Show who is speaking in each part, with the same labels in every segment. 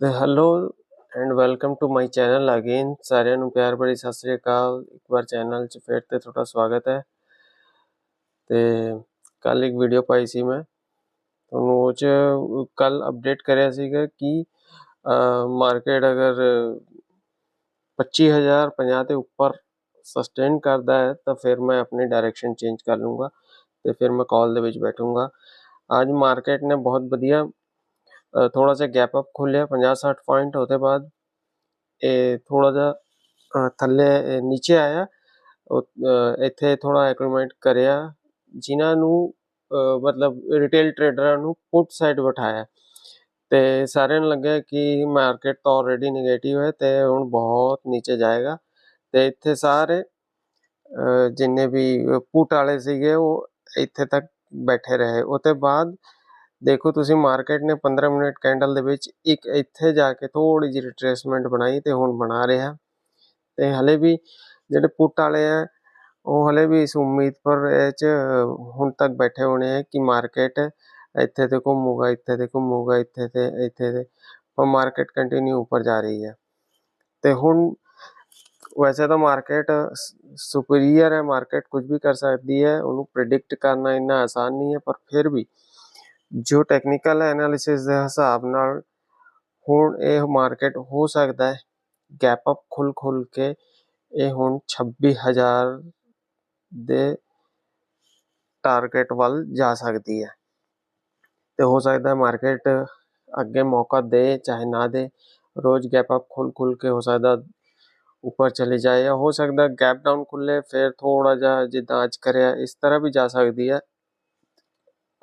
Speaker 1: ਤੇ hello and welcome to my channel again ਸਾਰਿਆਂ ਨੂੰ ਪਿਆਰ ਭਰੀ ਸਤਿ ਸ੍ਰੀ ਅਕਾਲ। ਇੱਕ ਵਾਰ ਚੈਨਲ 'ਚ ਫਿਰ ਤੇ ਤੁਹਾਡਾ ਸਵਾਗਤ ਹੈ। ਤੇ ਕੱਲ ਇੱਕ ਵੀਡੀਓ ਪਾਈ ਸੀ ਮੈਂ। ਤੁਹਾਨੂੰ ਉਹ 'ਚ ਕੱਲ ਅਪਡੇਟ ਕਰਿਆ ਸੀਗਾ ਕਿ ਮਾਰਕੀਟ ਅਗਰ 25000 50 ਦੇ ਉੱਪਰ ਸਸਟੇਨ ਕਰਦਾ ਹੈ, ਤਾਂ ਫਿਰ ਮੈਂ ਆਪਣੀ ਡਾਇਰੈਕਸ਼ਨ ਚੇਂਜ ਕਰ ਲੂੰਗਾ ਤੇ ਫਿਰ ਮੈਂ ਕਾਲ ਦੇ ਵਿੱਚ ਬੈਠੂੰਗਾ। ਅੱਜ ਮਾਰਕੀਟ ਨੇ ਬਹੁਤ ਵਧੀਆ ਥੋੜਾ ਜਿਹਾ ਗੈਪ ਅਪ ਖੋਲਿਆ 50 60 ਪੁਆਇੰਟ ਉਹਦੇ ਬਾਅਦ ਇਹ ਥੋੜਾ ਜਿਹਾ ਥੱਲੇ ਨੀਚੇ ਆਇਆ ਇੱਥੇ ਥੋੜਾ ਐਗਰੀਮੈਂਟ ਕਰਿਆ ਜਿਨ੍ਹਾਂ ਨੂੰ ਮਤਲਬ ਰਿਟੇਲ ਟ੍ਰੇਡਰਾਂ ਨੂੰ ਪੁੱਟ ਸਾਈਡ ਬਿਠਾਇਆ ਤੇ ਸਾਰਿਆਂ ਨੂੰ ਲੱਗਿਆ ਕਿ ਮਾਰਕੀਟ ਤਾਂ ਆਲਰੇਡੀ 네ਗੇਟਿਵ ਹੈ ਤੇ ਹੁਣ ਬਹੁਤ ਨੀਚੇ ਜਾਏਗਾ ਤੇ ਇੱਥੇ ਸਾਰੇ ਜਿੰਨੇ ਵੀ ਪੁੱਟ ਵਾਲੇ ਸੀਗੇ ਉਹ ਇੱਥੇ ਤੱਕ ਬੈਠੇ ਰਹੇ ਉਹਦੇ ਬਾਅਦ ਦੇਖੋ ਤੁਸੀਂ ਮਾਰਕੀਟ ਨੇ 15 ਮਿੰਟ ਕੈਂਡਲ ਦੇ ਵਿੱਚ ਇੱਕ ਇੱਥੇ ਜਾ ਕੇ ਥੋੜੀ ਜਿਹੀ ਰਿਟਰੇਸਮੈਂਟ ਬਣਾਈ ਤੇ ਹੁਣ ਬਣਾ ਰਿਹਾ। ਤੇ ਹਲੇ ਵੀ ਜਿਹੜੇ ਪੁੱਟ ਵਾਲੇ ਆ, ਉਹ ਹਲੇ ਵੀ ਇਸ ਉਮੀਦ ਪਰ ਚ ਹੁਣ ਤੱਕ ਬੈਠੇ ਹੋਣੇ ਆ ਕਿ ਮਾਰਕੀਟ ਇੱਥੇ ਤੇ ਘੁੰਮੂਗਾ, ਇੱਥੇ ਤੇ ਘੁੰਮੂਗਾ, ਇੱਥੇ ਤੇ ਇੱਥੇ ਤੇ, ਪਰ ਮਾਰਕੀਟ ਕੰਟੀਨਿਊ ਉੱਪਰ ਜਾ ਰਹੀ ਹੈ ਤੇ ਹੁਣ ਵੈਸੇ ਤਾਂ ਮਾਰਕੀਟ ਸੁਪੀਰੀਅਰ ਹੈ, ਮਾਰਕੀਟ ਕੁਝ ਵੀ ਕਰ ਸਕਦੀ ਹੈ, ਉਹਨੂੰ ਪ੍ਰੈਡਿਕਟ ਕਰਨਾ ਇੰਨਾ ਆਸਾਨ ਨਹੀਂ ਹੈ, ਪਰ ਫਿਰ ਵੀ ਜੋ ਟੈਕਨੀਕਲ ਐਨਾਲਿਸਿਸ ਦੇ ਹਿਸਾਬ ਨਾਲ ਹੁਣ ਇਹ ਮਾਰਕੀਟ ਹੋ ਸਕਦਾ ਹੈ ਗੈਪ ਅਪ ਖੁੱਲ ਖੁੱਲ ਕੇ ਇਹ ਹੁਣ 26000 ਦੇ ਟਾਰਗੇਟ ਵੱਲ ਜਾ ਸਕਦੀ ਹੈ। ਤੇ ਹੋ ਸਕਦਾ ਹੈ ਮਾਰਕੀਟ ਅੱਗੇ ਮੌਕਾ ਦੇ, ਚਾਹੇ ਨਾ ਦੇ, ਰੋਜ਼ ਗੈਪ ਅਪ ਖੁੱਲ ਖੁੱਲ ਕੇ ਹੋ ਸਕਦਾ ਉੱਪਰ ਚਲੇ ਜਾਏ ਜਾਂ ਹੋ ਸਕਦਾ ਗੈਪ ਡਾਊਨ ਖੁੱਲੇ ਫਿਰ ਥੋੜਾ ਜਿਹਾ ਜਿੱਦਾਂ ਅੱਜ ਕਰਿਆ, ਇਸ ਤਰ੍ਹਾਂ ਵੀ ਜਾ ਸਕਦੀ ਹੈ।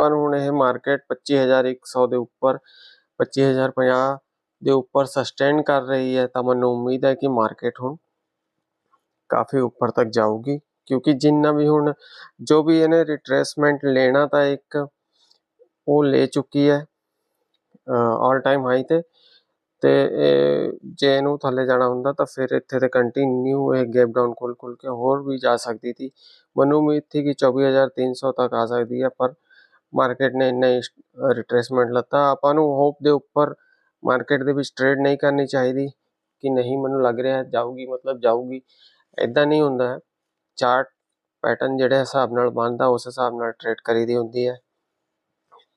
Speaker 1: ਪਰ ਹੁਣ ਇਹ ਮਾਰਕੀਟ 25100 ਦੇ ਉੱਪਰ 25050 ਦੇ ਉੱਪਰ ਸਸਟੇਨ ਕਰ ਰਹੀ ਹੈ ਤਾਂ ਮੈਨੂੰ ਉਮੀਦ ਹੈ ਕਿ ਮਾਰਕੀਟ ਹੁਣ ਕਾਫੀ ਉੱਪਰ ਤੱਕ ਜਾਊਗੀ, ਕਿਉਂਕਿ ਜਿੰਨਾ ਵੀ ਹੁਣ ਜੋ ਵੀ ਇਹਨੇ ਰਿਟਰੇਸਮੈਂਟ ਲੈਣਾ ਤਾਂ ਇੱਕ ਉਹ ਲੈ ਚੁੱਕੀ ਹੈ ਆਲ ਟਾਈਮ ਹਾਈ ਤੇ ਤੇ ਜੇ ਇਹਨੂੰ ਥੱਲੇ ਜਾਣਾ ਹੁੰਦਾ ਤਾਂ ਫਿਰ ਇੱਥੇ ਤੇ ਕੰਟੀਨਿਊ ਇਹ ਗੈਪ ਡਾਊਨ ਖੁੱਲ ਖੁੱਲ ਕੇ ਹੋਰ ਵੀ ਜਾ ਸਕਦੀ ਸੀ। ਮੈਨੂੰ ਉਮੀਦ ਸੀ ਕਿ 24300 ਤੱਕ ਆ ਸਕਦੀ ਹੈ, ਪਰ ਮਾਰਕੀਟ ਨੇ ਇੰਨਾ ਰਿਟਰੇਸਮੈਂਟ ਲੱਤਾ। ਆਪਾਂ ਨੂੰ ਹੋਪ ਦੇ ਉੱਪਰ ਮਾਰਕੀਟ ਦੇ ਵਿੱਚ ਟ੍ਰੇਡ ਨਹੀਂ ਕਰਨੀ ਚਾਹੀਦੀ ਕਿ ਨਹੀਂ, ਮੈਨੂੰ ਲੱਗ ਰਿਹਾ ਜਾਊਗੀ, ਮਤਲਬ ਜਾਊਗੀ। ਇਦਾਂ ਨਹੀਂ ਹੁੰਦਾ। ਚਾਰਟ ਪੈਟਰਨ ਜਿਹੜੇ ਹਿਸਾਬ ਨਾਲ ਬਣਦਾ, ਉਸ ਹਿਸਾਬ ਨਾਲ ਟ੍ਰੇਡ ਕਰੀਦੀ ਹੁੰਦੀ ਹੈ।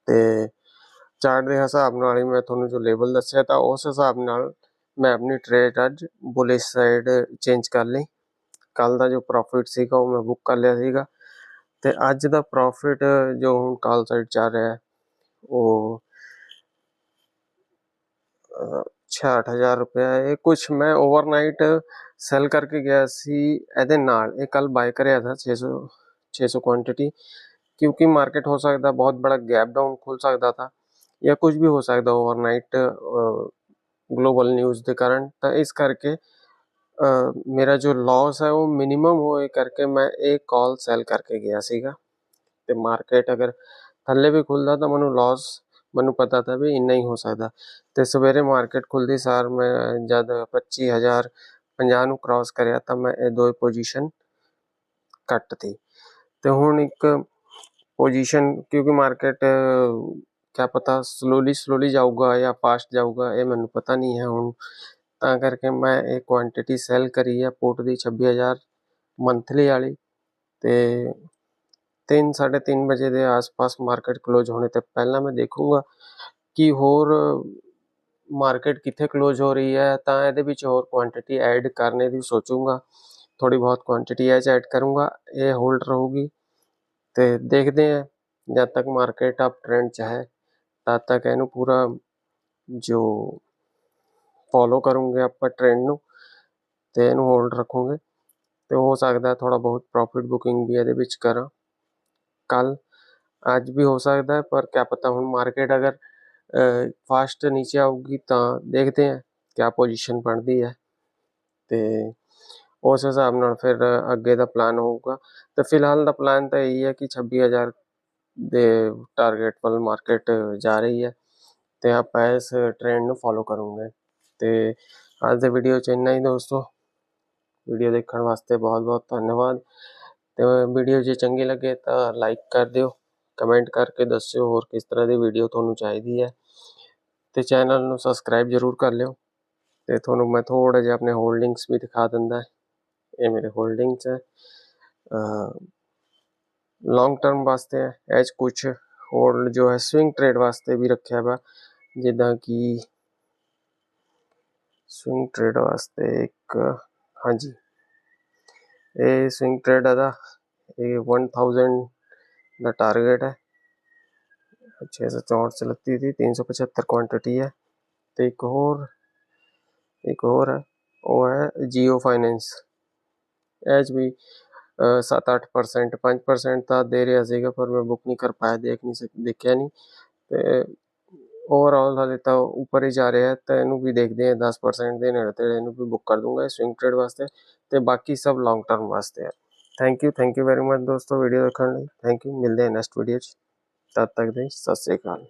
Speaker 1: ਤੇ ਚਾਰਟ ਦੇ ਹਿਸਾਬ ਨਾਲ ਹੀ ਮੈਂ ਤੁਹਾਨੂੰ ਜੋ ਲੇਬਲ ਦੱਸਿਆ, ਤਾਂ ਉਸ ਹਿਸਾਬ ਨਾਲ ਮੈਂ ਆਪਣੀ ਟ੍ਰੇਡ ਅੱਜ ਬੁਲਿਸ਼ ਸਾਈਡ ਚੇਂਜ ਕਰ ਲਈ। ਕੱਲ ਦਾ ਜੋ ਪ੍ਰੋਫਿਟ ਸੀਗਾ, ਉਹ ਮੈਂ ਬੁੱਕ ਕਰ ਲਿਆ ਸੀਗਾ। ਤੇ ਅੱਜ ਦਾ ਪ੍ਰੋਫਿਟ ਜੋ ਹੁਣ ਕਾਲ ਸਾਈਡ ਚੱਲ ਰਿਹਾ ਹੈ ਉਹ 68000 ਰੁਪਏ ਇਹ ਕੁਝ ਮੈਂ ਓਵਰਨਾਈਟ ਸੈਲ ਕਰਕੇ ਗਿਆ ਸੀ ਇਹਦੇ ਨਾਲ ਇਹ ਕੱਲ ਬਾਈ ਕਰਿਆ था 600 600 ਕੁਆਂਟੀਟੀ ਕਿਉਂਕਿ ਮਾਰਕੀਟ ਹੋ ਸਕਦਾ ਬਹੁਤ ਬੜਾ ਗੈਪ ਡਾਊਨ ਖੁੱਲ ਸਕਦਾ था ਜਾਂ ਕੁਝ ਵੀ ਹੋ ਸਕਦਾ ਓਵਰਨਾਈਟ ਗਲੋਬਲ ਨਿਊਜ਼ ਦੇ ਕਾਰਨ ਤਾਂ ਇਸ ਕਰਕੇ ਮੇਰਾ ਜੋ ਲਾਸ ਹੈ, ਉਹ ਮਿਨੀਮਮ ਹੋਏ ਕਰਕੇ ਮੈਂ ਇਹ ਕਾਲ ਸੈਲ ਕਰਕੇ ਗਿਆ ਸੀਗਾ। ਤੇ ਮਾਰਕੀਟ ਅਗਰ ਥੱਲੇ ਵੀ ਖੁੱਲਦਾ ਤਾਂ ਮੈਨੂੰ ਲਾਸ ਮੈਨੂੰ ਪਤਾ ਤਾਂ ਵੀ ਇੰਨਾ ਹੀ ਹੋ ਸਕਦਾ। ਤੇ ਸਵੇਰੇ ਮਾਰਕੀਟ ਖੁੱਲਦੀ ਸਾਰ ਮੈਂ ਜਦ 25000 50 ਨੂੰ ਕ੍ਰਾਸ ਕਰਿਆ ਤਾਂ ਮੈਂ ਇਹ ਦੋ ਪੋਜੀਸ਼ਨ ਕੱਟਤੀ ਤੇ। ਹੁਣ ਇੱਕ ਪੋਜੀਸ਼ਨ ਕਿਉਂਕਿ ਮਾਰਕੀਟ ਕਿਆ ਪਤਾ ਸਲੋਲੀ ਸਲੋਲੀ ਜਾਊਗਾ ਜਾਂ ਫਾਸਟ ਜਾਊਗਾ, ਇਹ ਮੈਨੂੰ ਪਤਾ ਨਹੀਂ ਹੈ ਹੁਣ। ਤਾਂ ਕਰਕੇ ਮੈਂ ਇਹ ਕੁਆਂਟੀਟੀ ਸੈੱਲ ਕਰੀ ਹੈ ਪੋਟ ਦੀ 26000 ਮੰਥਲੀ ਵਾਲੀ ਤੇ 3 3:30 ਵਜੇ ਦੇ ਆਸ-ਪਾਸ ਮਾਰਕੀਟ ਕਲੋਜ਼ ਹੋਣੇ ਤੇ ਪਹਿਲਾਂ ਮੈਂ ਦੇਖੂੰਗਾ ਕਿ ਹੋਰ ਮਾਰਕੀਟ ਕਿੱਥੇ ਕਲੋਜ਼ ਹੋ ਰਹੀ ਹੈ, ਤਾਂ ਇਹਦੇ ਵਿੱਚ ਹੋਰ ਕੁਆਂਟੀਟੀ ਐਡ ਕਰਨੇ ਦੀ ਸੋਚੂੰਗਾ। ਥੋੜੀ ਬਹੁਤ ਕੁਆਂਟੀਟੀ ਐਚ ਐਡ ਕਰੂੰਗਾ, ਇਹ ਹੋਲਡ ਰਹੂਗੀ ਤੇ ਦੇਖਦੇ ਹਾਂ ਜਦ ਤੱਕ ਮਾਰਕੀਟ ਅਪ ਟ੍ਰੈਂਡ ਚ ਹੈ, ਤਦ ਤੱਕ ਇਹਨੂੰ ਪੂਰਾ ਜੋ ਫੋਲੋ ਕਰੂੰਗੇ ਆਪਾਂ ਟ੍ਰੈਂਡ ਨੂੰ ਤੇ ਇਹਨੂੰ ਹੋਲਡ ਰੱਖੂਗੇ ਤੇ ਹੋ ਸਕਦਾ ਥੋੜਾ ਬਹੁਤ ਪ੍ਰੋਫਿਟ ਬੁਕਿੰਗ ਵੀ ਇਹਦੇ ਵਿੱਚ ਕਰਾਂ। ਕੱਲ ਅੱਜ ਵੀ ਹੋ ਸਕਦਾ ਹੈ, ਪਰ ਕਿਆ ਪਤਾ ਹੁਣ ਮਾਰਕੀਟ ਅਗਰ ਫਾਸਟ ਨੀਚੇ ਆਊਗੀ ਤਾਂ ਦੇਖਦੇ ਹਾਂ ਕਿਆ ਪੋਜੀਸ਼ਨ ਬਣਦੀ ਹੈ। ਤੇ ਉਸ ਹਿਸਾਬ ਨਾਲ ਫਿਰ ਅੱਗੇ ਦਾ ਪਲਾਨ ਹੋਊਗਾ। ਤੇ ਫਿਲਹਾਲ ਦਾ ਪਲਾਨ ਤਾਂ ਇਹੀ ਹੈ ਕਿ 26000 ਦੇ ਟਾਰਗੇਟ ਵੱਲ ਮਾਰਕੀਟ ਜਾ ਰਹੀ ਹੈ ਤੇ ਆਪਾਂ ਇਸ ਟ੍ਰੈਂਡ ਨੂੰ ਫੋਲੋ ਕਰੂੰਗੇ। ਤੇ ਅੱਜ ਦੇ ਵੀਡੀਓ ਚ ਇੰਨਾ ਹੀ ਦੋਸਤੋ। ਵੀਡੀਓ ਦੇਖਣ ਵਾਸਤੇ ਬਹੁਤ ਬਹੁਤ ਧੰਨਵਾਦ। ਤੇ ਵੀਡੀਓ ਜੇ ਚੰਗੀ ਲੱਗੇ ਤਾਂ ਲਾਈਕ ਕਰ ਦਿਓ ਕਮੈਂਟ ਕਰਕੇ ਦੱਸਿਓ ਹੋਰ ਕਿਸ ਤਰ੍ਹਾਂ ਦੀ ਵੀਡੀਓ ਤੁਹਾਨੂੰ ਚਾਹੀਦੀ ਹੈ। ਤੇ ਚੈਨਲ ਨੂੰ ਸਬਸਕ੍ਰਾਈਬ ਜ਼ਰੂਰ ਕਰ ਲਿਓ। ਤੇ ਤੁਹਾਨੂੰ ਮੈਂ ਥੋੜਾ ਜਿਹਾ ਆਪਣੇ ਹੋਲਡਿੰਗਸ ਵੀ ਦਿਖਾ ਦਿੰਦਾ। ਇਹ ਮੇਰੇ ਹੋਲਡਿੰਗਸ ਹੈ। ਲੌਂਗ ਟਰਮ ਵਾਸਤੇ ਹੈ। ਇਹ 'ਚ ਕੁਝ ਹੋਲਡ ਜੋ ਹੈ ਸਵਿੰਗ ਟ੍ਰੇਡ ਵਾਸਤੇ ਵੀ ਰੱਖਿਆ ਵਾ। ਜਿੱਦਾਂ ਕਿ ਸਵਿੰਗ ਟ੍ਰੇਡ ਵਾਸਤੇ ਇੱਕ ਹਾਂਜੀ ਇਹ ਸਵਿੰਗ ਟ੍ਰੇਡ ਦਾ ਇਹ 1000 ਦਾ ਟਾਰਗੇਟ ਹੈ 664 ਚਲਤੀ ਦੀ 375 ਕੁਆਂਟੀਟੀ ਹੈ ਤੇ ਇੱਕ ਹੋਰ ਇੱਕ ਹੋਰ ਹੈ ਉਹ ਹੈ ਜੀਓ ਫਾਈਨੈਂਸ ਐਚ ਵੀ 7-8% 5% ਤਾਂ ਦੇ ਰਿਹਾ ਸੀਗਾ ਪਰ ਮੈਂ ਬੁੱਕ ਨਹੀਂ ਕਰ ਪਾਇਆ ਦੇਖ ਨਹੀਂ ਸਕ ਦੇਖਿਆ ਨਹੀਂ ਤੇ ਓਵਰਆਲ ਹਾਲੇ ਤਾਂ ਉੱਪਰ ਹੀ ਜਾ ਰਿਹਾ ਹੈ, ਤਾਂ ਇਹਨੂੰ ਵੀ ਦੇਖਦੇ ਹਾਂ 10% ਦੇ ਨੇੜੇ ਤੇੜੇ ਇਹਨੂੰ ਵੀ ਬੁੱਕ ਕਰ ਦੂੰਗਾ ਸਵਿੰਗ ਟ੍ਰੇਡ ਵਾਸਤੇ ਤੇ ਬਾਕੀ ਸਭ ਲੌਂਗ ਟਰਮ ਵਾਸਤੇ ਹੈ। Thank you thank you very much ਦੋਸਤੋ ਵੀਡੀਓ ਦੇਖਣ ਲਈ। ਥੈਂਕ ਯੂ ਮਿਲਦੇ ਹਾਂ ਨੈਕਸਟ ਵੀਡੀਓ 'ਚ। ਤਦ ਤੱਕ ਦੇ ਸਤਿ ਸ੍ਰੀ ਅਕਾਲ।